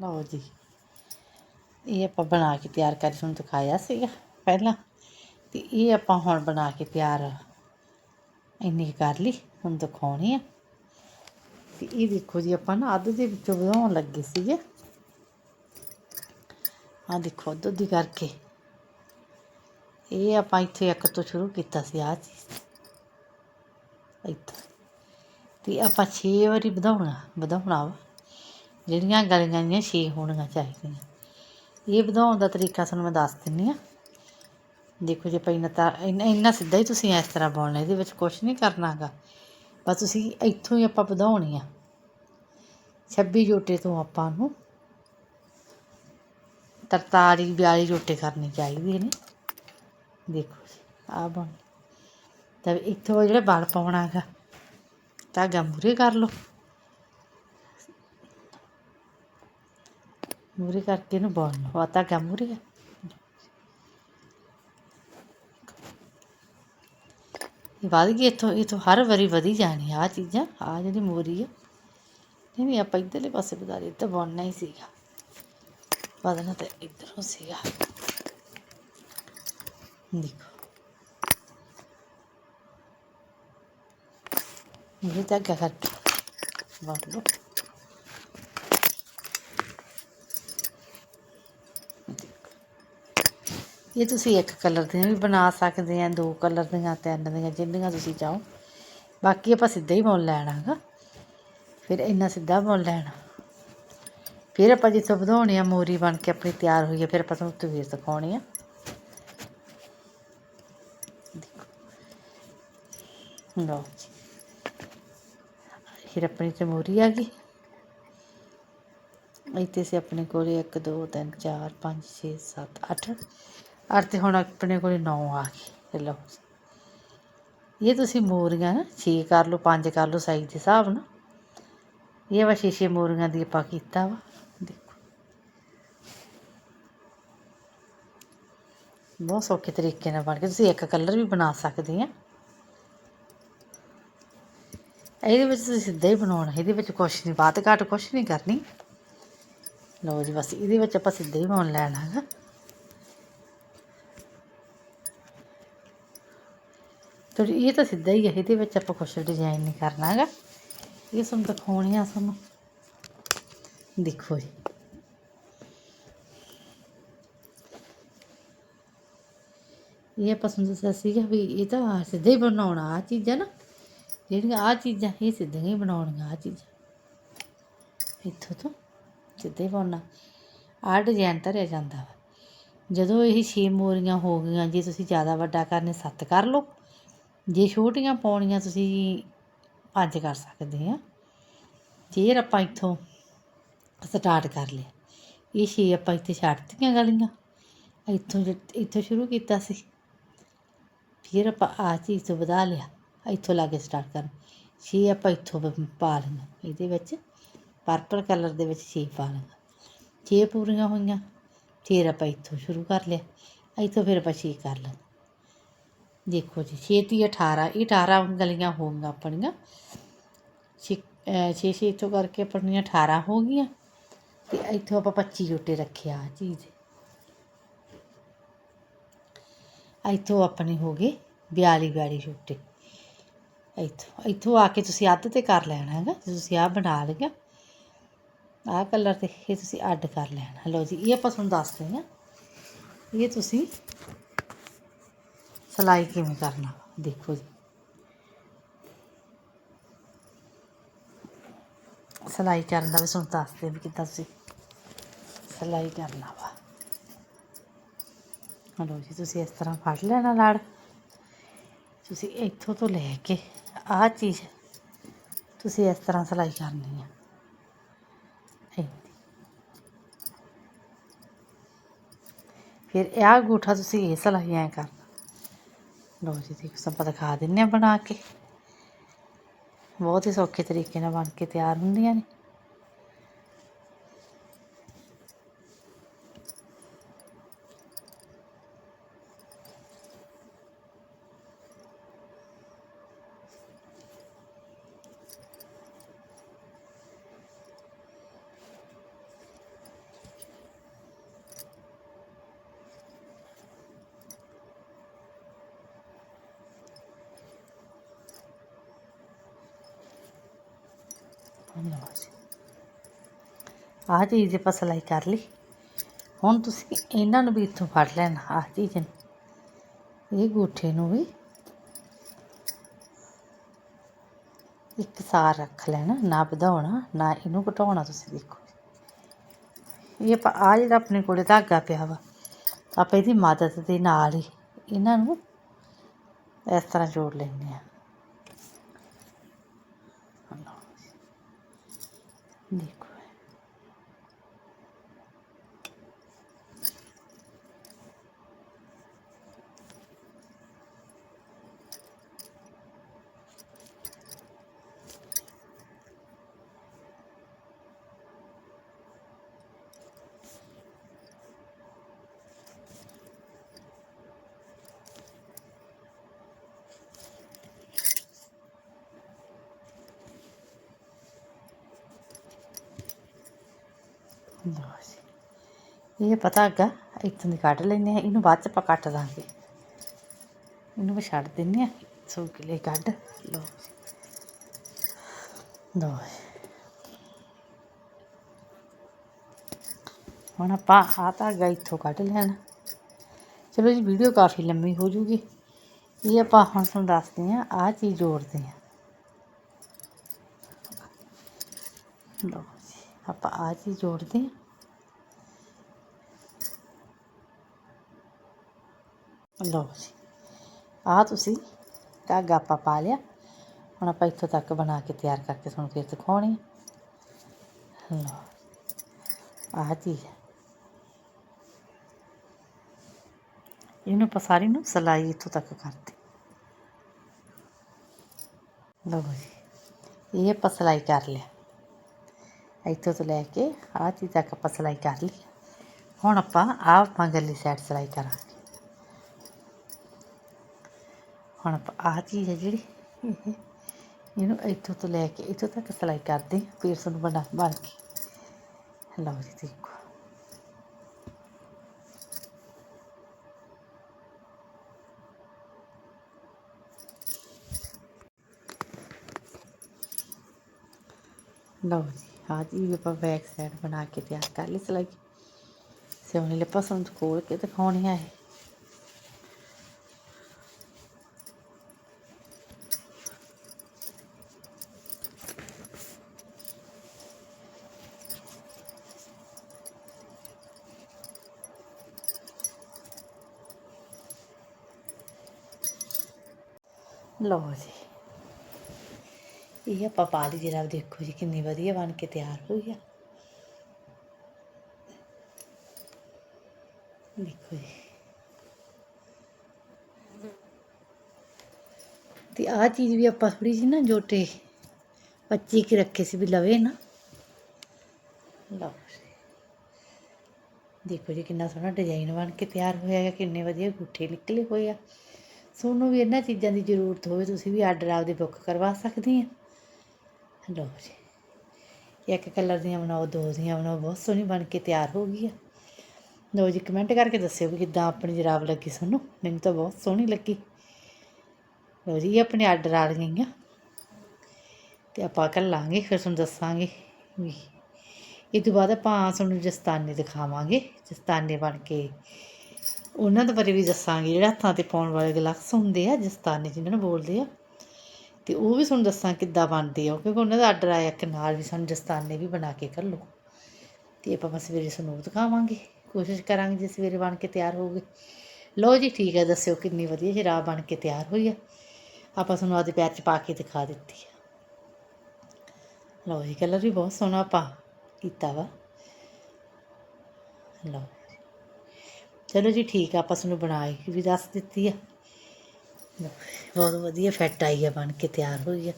ਲਓ ਜੀ। ਇਹ ਆਪਾਂ ਬਣਾ ਕੇ ਤਿਆਰ ਕਰਕੇ ਤੁਹਾਨੂੰ ਦਿਖਾਇਆ ਸੀਗਾ ਪਹਿਲਾਂ। ਤੇ ਇਹ ਆਪਾਂ ਹੁਣ ਬਣਾ ਕੇ ਤਿਆਰ ਇੰਨੀ ਕੁ ਕਰ ਲਈ, ਹੁਣ ਦਿਖਾਉਣੀ ਆ। ਤੇ ਇਹ ਦੇਖੋ ਜੀ, ਆਪਾਂ ਨਾ ਅੱਧ ਦੇ ਵਿੱਚੋਂ ਵਧਾਉਣ ਲੱਗੇ ਸੀਗੇ। ਆ ਦੇਖੋ, ਅੱਧ ਦੀ ਕਰਕੇ। ਇਹ ਆਪਾਂ ਇੱਥੇ ਇੱਕ ਤੋਂ ਸ਼ੁਰੂ ਕੀਤਾ ਸੀ ਆ ਚੀਜ਼। ਇੱਥੇ। ਤੇ ਆਪਾਂ 6 ਵਾਰੀ ਵਧਾਉਣਾ ਵਧਾਉਣਾ ਵਾ। ਜਿਹੜੀਆਂ ਗਲੀਆਂ ਦੀਆਂ 6 ਹੋਣੀਆਂ ਚਾਹੀਦੀਆਂ। ਇਹ ਵਧਾਉਣ ਦਾ ਤਰੀਕਾ ਤੁਹਾਨੂੰ ਮੈਂ ਦੱਸ ਦਿੰਨੀ ਆ। ਦੇਖੋ ਜੇ ਪਹਿਲਾਂ ਤਾਂ ਇੰਨਾ ਇੰਨਾ ਸਿੱਧਾ ਹੀ ਤੁਸੀਂ ਇਸ ਤਰ੍ਹਾਂ ਬੋਲਣਾ, ਇਹਦੇ ਵਿੱਚ ਕੁਝ ਨਹੀਂ ਕਰਨਾਗਾ। ਬਸ ਤੁਸੀਂ ਇੱਥੋਂ ਹੀ ਆਪਾਂ ਵਧਾਉਣੀ ਆ। 26 ਜੋਟੇ ਤੋਂ ਆਪਾਂ ਨੂੰ 43 42 ਜੋਟੇ ਕਰਨੇ ਚਾਹੀਦੇ ਨੇ। ਦੇਖੋ ਆ ਬਣ ਤਾਂ ਇੱਥੋਂ ਜਿਹੜਾ ਬਲ ਪਾਉਣਾ ਹੈਗਾ ਧਾਗਾ ਮੂਰੇ ਕਰ ਲਓ। ਮੂਰੇ ਕਰਕੇ ਇਹਨੂੰ ਬੁਣ ਲਓ ਆ ਧਾਗਾ ਮੂਰੇ ਇਹ ਵਧ ਗਈ, ਇੱਥੋਂ ਇੱਥੋਂ ਹਰ ਵਾਰੀ ਵਧੀ ਜਾਣੀ ਆ ਚੀਜ਼ਾਂ ਆ ਜਿਹੜੀ ਮੋਰੀ ਆ। ਨਹੀਂ ਨਹੀਂ ਆਪਾਂ ਇੱਧਰਲੇ ਪਾਸੇ ਵਧਾ ਲਈ ਤਾਂ ਬੁਣਨਾ ਹੀ ਸੀਗਾ। ਵਧਣਾ ਤਾਂ ਇੱਧਰੋਂ ਸੀਗਾ। ਦੇਖੋ। ਮੂਰੇ ਧਾਗਾ ਕਰਕੇ ਬੁਣ ਲਓ। ਇਹ ਤੁਸੀਂ ਇੱਕ ਕਲਰ ਦੀਆਂ ਵੀ ਬਣਾ ਸਕਦੇ ਆ, ਦੋ ਕਲਰ ਦੀਆਂ, ਤਿੰਨ ਦੀਆਂ, ਜਿੰਨੀਆਂ ਤੁਸੀਂ ਚਾਹੋ। ਬਾਕੀ ਆਪਾਂ ਸਿੱਧਾ ਹੀ ਮੁੱਲ ਲੈਣਾ ਹੈਗਾ ਫਿਰ ਇੰਨਾ ਸਿੱਧਾ ਮੁੱਲ ਲੈਣਾ। ਫਿਰ ਆਪਾਂ ਜਿੱਥੋਂ ਵਧਾਉਣੀ ਆ, ਮੋਰੀ ਬਣ ਕੇ ਆਪਣੀ ਤਿਆਰ ਹੋਈ ਹੈ ਫਿਰ ਆਪਾਂ ਤੁਹਾਨੂੰ ਤਸਵੀਰ ਦਿਖਾਉਣੀ ਆ। ਲਓ ਫਿਰ ਆਪਣੀ ਤੇ ਮੋਰੀ ਆ ਗਈ। ਇੱਥੇ ਸੇ ਆਪਣੇ ਕੋਲੇ 1 2 3 4 5 6 7 8 ਅੱਠ ਤੇ ਹੁਣ ਆਪਣੇ ਕੋਲ 9 ਆ ਗਏ ਲਓ। ਇਹ ਤੁਸੀਂ ਮੋਰੀਆਂ ਨਾ 6 ਕਰ ਲਓ 5 ਕਰ ਲਓ ਸਾਈਜ਼ ਦੇ ਹਿਸਾਬ ਨਾਲ। ਇਹ ਵਾ ਛੇ ਛੇ ਮੋਰੀਆਂ ਦੀ ਆਪਾਂ ਕੀਤਾ ਵਾ, ਦੇਖੋ। ਬਹੁਤ ਸੌਖੇ ਤਰੀਕੇ ਨਾਲ ਬਣ ਕੇ ਤੁਸੀਂ ਇੱਕ ਕਲਰ ਵੀ ਬਣਾ ਸਕਦੇ ਆ। ਇਹਦੇ ਵਿੱਚ ਤੁਸੀਂ ਸਿੱਧਾ ਹੀ ਬਣਾਉਣਾ, ਇਹਦੇ ਵਿੱਚ ਕੁਛ ਨਹੀਂ ਬਾਤ ਘਾਟ ਕੁਛ ਨਹੀਂ ਕਰਨੀ। ਲਓ ਜੀ ਬਸ, ਇਹਦੇ ਵਿੱਚ ਆਪਾਂ ਸਿੱਧਾ ਹੀ ਬਣਾਉਣ ਲੈਣਾ ਹੈਗਾ। ਤੇ ਇਹ ਤਾਂ ਸਿੱਧਾ ਹੀ ਹੈ, ਇਹਦੇ ਵਿੱਚ ਆਪਾਂ ਕੁਛ ਡਿਜ਼ਾਈਨ ਨਹੀਂ ਕਰਨਾ ਹੈਗਾ। ਇਹ ਤੁਹਾਨੂੰ ਦਿਖਾਉਣੀ ਆ ਤੁਹਾਨੂੰ ਦੇਖੋ ਜੀ। ਇਹ ਆਪਾਂ ਤੁਹਾਨੂੰ ਦੱਸਿਆ ਸੀਗਾ ਵੀ ਇਹ ਤਾਂ ਸਿੱਧਾ ਹੀ ਬਣਾਉਣਾ ਆ ਚੀਜ਼ਾਂ ਨਾ। ਜਿਹੜੀਆਂ ਆ ਚੀਜ਼ਾਂ, ਇਹ ਸਿੱਧੀਆਂ ਹੀ ਬਣਾਉਣੀਆਂ ਆ ਚੀਜ਼ਾਂ। ਇੱਥੋਂ ਤੋਂ ਸਿੱਧੇ ਪਾਉਣਾ ਆ ਡਿਜ਼ਾਈਨ ਧਰਿਆ ਜਾਂਦਾ ਵਾ। ਜਦੋਂ ਇਹ ਛੇ ਮੋਰੀਆਂ ਹੋ ਗਈਆਂ, ਜੇ ਤੁਸੀਂ ਜ਼ਿਆਦਾ ਵੱਡਾ ਕਰਨੇ, ਸੱਤ ਕਰ ਲਓ। ਜੇ ਛੋਟੀਆਂ ਪਾਉਣੀਆਂ ਤੁਸੀਂ ਪੰਜ ਕਰ ਸਕਦੇ ਆ। ਫਿਰ ਆਪਾਂ ਇੱਥੋਂ ਸਟਾਰਟ ਕਰ ਲਿਆ। ਇਹ ਛੇ ਆਪਾਂ ਇੱਥੇ ਛੱਡਤੀਆਂ ਗਲੀਆਂ। ਇੱਥੋਂ ਜਿ- ਇੱਥੋਂ ਸ਼ੁਰੂ ਕੀਤਾ ਸੀ। ਫਿਰ ਆਪਾਂ ਆ ਚੀਜ਼ ਤੋਂ ਵਧਾ ਲਿਆ। ਇੱਥੋਂ ਲਾ ਕੇ ਸਟਾਰਟ ਕਰਨ। ਛੇ ਆਪਾਂ ਇੱਥੋਂ ਪਾ ਲਈਆਂ ਇਹਦੇ ਵਿੱਚ ਪਰਪਲ ਕਲਰ ਦੇ ਵਿੱਚ ਛੇ ਪਾ ਲਈਆਂ ਛੇ ਪੂਰੀਆਂ ਹੋਈਆਂ। ਫਿਰ ਆਪਾਂ ਇੱਥੋਂ ਸ਼ੁਰੂ ਕਰ ਲਿਆ। ਇੱਥੋਂ ਫਿਰ ਆਪਾਂ ਛੇ ਕਰ ਲਿਆ ਦੇਖੋ ਜੀ, ਛੇਤੀ 18 ਇਹ 18 ਗਲੀਆਂ ਹੋ ਗਈਆਂ ਆਪਣੀਆਂ। ਛੇ, ਅਹ ਛੇ ਛੇ ਇੱਥੋਂ ਕਰਕੇ ਆਪਣੀਆਂ 18 ਹੋ ਗਈਆਂ। ਤੇ ਇੱਥੋਂ ਆਪਾਂ 25 ਜੋਟੇ ਰੱਖਿਆ ਆ ਚੀਜ਼। ਇੱਥੋਂ ਆਪਣੇ ਹੋ ਗਏ 42 42 ਛੋਟੇ ਇੱਥੋਂ ਇੱਥੋਂ ਆ ਕੇ ਤੁਸੀਂ ਅੱਧ ਤੇ ਕਰ ਲੈਣਾ ਹੈਗਾ, ਜੇ ਤੁਸੀਂ ਆਹ ਬਣਾ ਲਿਆ ਆਹ ਕਲਰ ਤੇ ਇਹ ਤੁਸੀਂ ਅੱਡ ਕਰ ਲੈਣਾ। ਲਓ ਜੀ, ਇਹ ਆਪਾਂ ਤੁਹਾਨੂੰ ਦੱਸਦੇ ਹਾਂ। ਇਹ ਤੁਸੀਂ ਸਿਲਾਈ ਕਿਵੇਂ ਕਰਨਾ? ਦੇਖੋ ਜੀ। ਸਿਲਾਈ ਕਰਨ ਦਾ ਵੀ ਤੁਹਾਨੂੰ ਦੱਸਦੇ ਵੀ ਕਿੱਦਾਂ ਤੁਸੀਂ ਸਿਲਾਈ ਕਰਨਾ ਵਾ। ਹਲੋ ਜੀ, ਤੁਸੀਂ ਇਸ ਤਰ੍ਹਾਂ ਫੜ ਲੈਣਾ ਲੜ। ਤੁਸੀਂ ਇੱਥੋਂ ਤੋਂ ਲੈ ਕੇ ਆਹ ਚੀਜ਼ ਤੁਸੀਂ ਇਸ ਤਰ੍ਹਾਂ ਸਿਲਾਈ ਕਰਨੀ ਆ। ਫਿਰ ਇਹ ਅੰਗੂਠਾ ਤੁਸੀਂ ਇਹ ਸਿਲਾਈ ਐ ਕਰਨਾ। ਲਓ ਜੀ ਦੇਖੋ ਸਭ ਦਿਖਾ ਦਿੰਨੇ ਆ ਬਣਾ ਕੇ ਬਹੁਤ ਹੀ ਸੌਖੇ ਤਰੀਕੇ ਨਾਲ ਬਣ ਕੇ ਤਿਆਰ ਹੁੰਦੀਆਂ ਨੇ ਲਓ ਜੀ ਆਹ ਚੀਜ਼ ਆਪਾਂ ਸਲਾਈ ਕਰ ਲਈ। ਹੁਣ ਤੁਸੀਂ ਇਹਨਾਂ ਨੂੰ ਵੀ ਇੱਥੋਂ ਫੜ ਲੈਣਾ, ਆਹ ਚੀਜ਼ ਨੂੰ। ਇਹ ਗੋਠੇ ਨੂੰ ਵੀ ਇੱਕ ਸਾਰ ਰੱਖ ਲੈਣਾ, ਨਾ ਵਧਾਉਣਾ, ਨਾ ਇਹਨੂੰ ਘਟਾਉਣਾ, ਤੁਸੀਂ ਦੇਖੋ। ਇਹ ਆਪਾਂ ਆ ਜਿਹੜਾ ਆਪਣੇ ਕੋਲੇ ਧਾਗਾ ਪਿਆ ਵਾ, ਆਪਾਂ ਇਹਦੀ ਮਦਦ ਦੇ ਨਾਲ ਹੀ ਇਹਨਾਂ ਨੂੰ ਇਸ ਤਰ੍ਹਾਂ ਜੋੜ ਲੈਂਦੇ ਆ ਦੇਖੋ ਲਓ ਜੀ। ਇਹ ਪਤਾ ਹੈਗਾ, ਇੱਥੋਂ ਦੀ ਕੱਢ ਲੈਂਦੇ ਆ ਇਹਨੂੰ ਬਾਅਦ ਚ ਆਪਾਂ ਕੱਟ ਦਾਂਗੇ। ਇਹਨੂੰ ਵੀ ਛੱਡ ਦਿੰਦੇ ਆ ਸੋ ਕਿਲੇ ਕੱਢ। ਲਓ ਜੀ। ਲਓ ਹੁਣ ਆਪਾਂ ਆਹ ਧਾਗਾ ਇੱਥੋਂ ਕੱਢ ਲੈਣਾ। ਚਲੋ ਜੀ ਵੀਡੀਓ ਕਾਫੀ ਲੰਮੀ ਹੋ ਜੂਗੀ। ਇਹ ਆਪਾਂ ਹੁਣ ਤੁਹਾਨੂੰ ਦੱਸਦੇ ਆ ਆਹ ਚੀਜ਼ ਜੋੜਦੇ ਆ ਲਓ। ਆਪਾਂ ਆਹ ਚੀਜ਼ ਜੋੜਦੇ ਹਾਂ। ਲਓ ਜੀ, ਆਹ ਤੁਸੀਂ ਧਾਗਾ ਆਪਾਂ ਪਾ ਲਿਆ। ਹੁਣ ਆਪਾਂ ਇੱਥੋਂ ਤੱਕ ਬਣਾ ਕੇ ਤਿਆਰ ਕਰਕੇ ਤੁਹਾਨੂੰ ਫਿਰ ਦਿਖਾਉਣੀ ਲਓ, ਆਹ ਚੀਜ਼ ਇਹਨੂੰ ਆਪਾਂ ਸਾਰੀ ਨੂੰ ਸਲਾਈ ਇੱਥੋਂ ਤੱਕ ਕਰਦੇ ਲਓ ਜੀ, ਇਹ ਆਪਾਂ ਸਲਾਈ ਕਰ ਲਿਆ। ਇੱਥੋਂ ਤੋਂ ਲੈ ਕੇ ਆਹ ਚੀਜ਼ ਤੱਕ ਆਪਾਂ ਸਿਲਾਈ ਕਰ ਲਈ। ਹੁਣ ਆਪਾਂ ਆਹ ਮਗਰਲੀ ਸਾਈਡ ਸਿਲਾਈ ਕਰਾਂਗੇ। ਹੁਣ ਆਪਾਂ ਆਹ ਚੀਜ਼ ਹੈ ਜਿਹੜੀ ਇਹ ਇਹਨੂੰ ਇੱਥੋਂ ਤੋਂ ਲੈ ਕੇ ਇੱਥੋਂ ਤੱਕ ਸਿਲਾਈ ਕਰਦੇ ਫਿਰ ਤੁਹਾਨੂੰ ਬਣਾ ਬਣ ਕੇ। ਲਓ ਜੀ ਦੇਖੋ। ਲਓ ਜੀ। ਆਹ ਜੀ, ਵੀ ਆਪਾਂ ਬੈਕ ਸਾਈਡ ਬਣਾ ਕੇ ਤਿਆਰ ਕਰ ਲਈ ਸਲਾਈ। ਸਿਉਣੇ ਲਈ ਪਸੰਦ ਖੋਲ ਕੇ ਦਿਖਾਉਣੀ ਹੈ ਇਹ। ਲਓ ਜੀ। ਇਹ ਆਪਾਂ ਪਾ ਲਈ ਜਰਾ, ਦੇਖੋ ਜੀ ਕਿੰਨੀ ਵਧੀਆ ਬਣ ਕੇ ਤਿਆਰ ਹੋਈ ਆ ਦੇਖੋ ਜੀ। ਤੇ ਆਹ ਚੀਜ਼ ਵੀ ਆਪਾਂ ਥੋੜੀ ਜਿਹੀ ਨਾ ਜੋਟੇ ਪੱਚੀ ਕੀ ਰੱਖੇ ਸੀ ਵੀ ਲਵੇ ਨਾ। ਲਓ ਦੇਖੋ ਜੀ ਕਿੰਨਾ ਸੋਹਣਾ ਡਿਜ਼ਾਈਨ ਬਣ ਕੇ ਤਿਆਰ ਹੋਇਆ ਹੈ, ਕਿੰਨੇ ਵਧੀਆ ਗੁੱਠੇ ਨਿਕਲੇ ਹੋਏ ਆ। ਤੁਹਾਨੂੰ ਵੀ ਇਹਨਾਂ ਚੀਜ਼ਾਂ ਦੀ ਜ਼ਰੂਰਤ ਹੋਵੇ, ਤੁਸੀਂ ਵੀ ਆਰਡਰ ਆਪਦੇ ਬੁੱਕ ਕਰਵਾ ਸਕਦੇ ਆ। ਲਓ ਜੀ। ਇੱਕ ਕਲਰ ਦੀਆਂ ਬਣਾਓ, ਦੋ ਦੀਆਂ ਬਣਾਓ, ਬਹੁਤ ਸੋਹਣੀ ਬਣ ਕੇ ਤਿਆਰ ਹੋ ਗਈ ਆ। ਲਓ ਜੀ, ਕਮੈਂਟ ਕਰਕੇ ਦੱਸਿਓ ਵੀ ਕਿੱਦਾਂ ਆਪਣੀ ਜਰਾਬ ਲੱਗੀ ਤੁਹਾਨੂੰ ਮੈਨੂੰ ਤਾਂ ਬਹੁਤ ਸੋਹਣੀ ਲੱਗੀ। ਲਓ ਜੀ, ਇਹ ਆਪਣੇ ਆਰਡਰ ਆ ਗਈਆਂ। ਤੇ ਆਪਾਂ ਕਰ ਘੱਲਾਂਗੇ ਫਿਰ ਤੁਹਾਨੂੰ ਦੱਸਾਂਗੇ ਵੀ ਇਹ ਤੋਂ ਬਾਅਦ ਆਪਾਂ ਤੁਹਾਨੂੰ ਜਸਤਾਨੇ ਦਿਖਾਵਾਂਗੇ। ਜਸਤਾਨੇ ਬਣ ਕੇ ਉਹਨਾਂ ਦੇ ਬਾਰੇ ਵੀ ਦੱਸਾਂਗੇ, ਜਿਹੜਾ ਹੱਥਾਂ ਤੇ ਪਾਉਣ ਵਾਲੇ ਗਲਵਸ ਹੁੰਦੇ ਆ, ਜਸਤਾਨੇ ਜਿਹਨਾਂ ਨੂੰ ਬੋਲਦੇ ਆ। ਅਤੇ ਉਹ ਵੀ ਤੁਹਾਨੂੰ ਦੱਸਾਂ ਕਿੱਦਾਂ ਬਣਦੇ ਆ, ਕਿਉਂਕਿ ਉਹਨਾਂ ਦਾ ਆਰਡਰ ਆਇਆ ਕਿ ਨਾਲ ਵੀ ਸਾਨੂੰ ਦਸਤਾਨੇ ਵੀ ਬਣਾ ਕੇ ਕਰ ਲਓ ਤੇ ਆਪਾਂ ਬਸ ਸਵੇਰੇ ਤੁਹਾਨੂੰ ਦਿਖਾਵਾਂਗੇ, ਕੋਸ਼ਿਸ਼ ਕਰਾਂਗੇ ਜੇ ਸਵੇਰੇ ਬਣ ਕੇ ਤਿਆਰ ਹੋ ਗਏ। ਲਓ ਜੀ, ਠੀਕ ਹੈ ਦੱਸਿਓ ਕਿੰਨੀ ਵਧੀਆ ਸ਼ਰਾਬ ਬਣ ਕੇ ਤਿਆਰ ਹੋਈ ਆ। ਆਪਾਂ ਤੁਹਾਨੂੰ ਆਪਦੇ ਪੈਰ 'ਚ ਪਾ ਕੇ ਦਿਖਾ ਦਿੱਤੀ ਆ। ਲਓ ਜੀ, ਕਲਰ ਵੀ ਬਹੁਤ ਸੋਹਣਾ ਆਪਾਂ ਕੀਤਾ ਵਾ। ਲਓ ਚਲੋ ਜੀ, ਠੀਕ ਆ, ਆਪਾਂ ਤੁਹਾਨੂੰ ਬਣਾ ਕੇ ਵੀ ਦੱਸ ਦਿੱਤੀ ਆ। ਬਹੁਤ ਵਧੀਆ ਫਿੱਟ ਆਈ ਆ ਬਣ ਕੇ ਤਿਆਰ ਹੋਈ ਆ।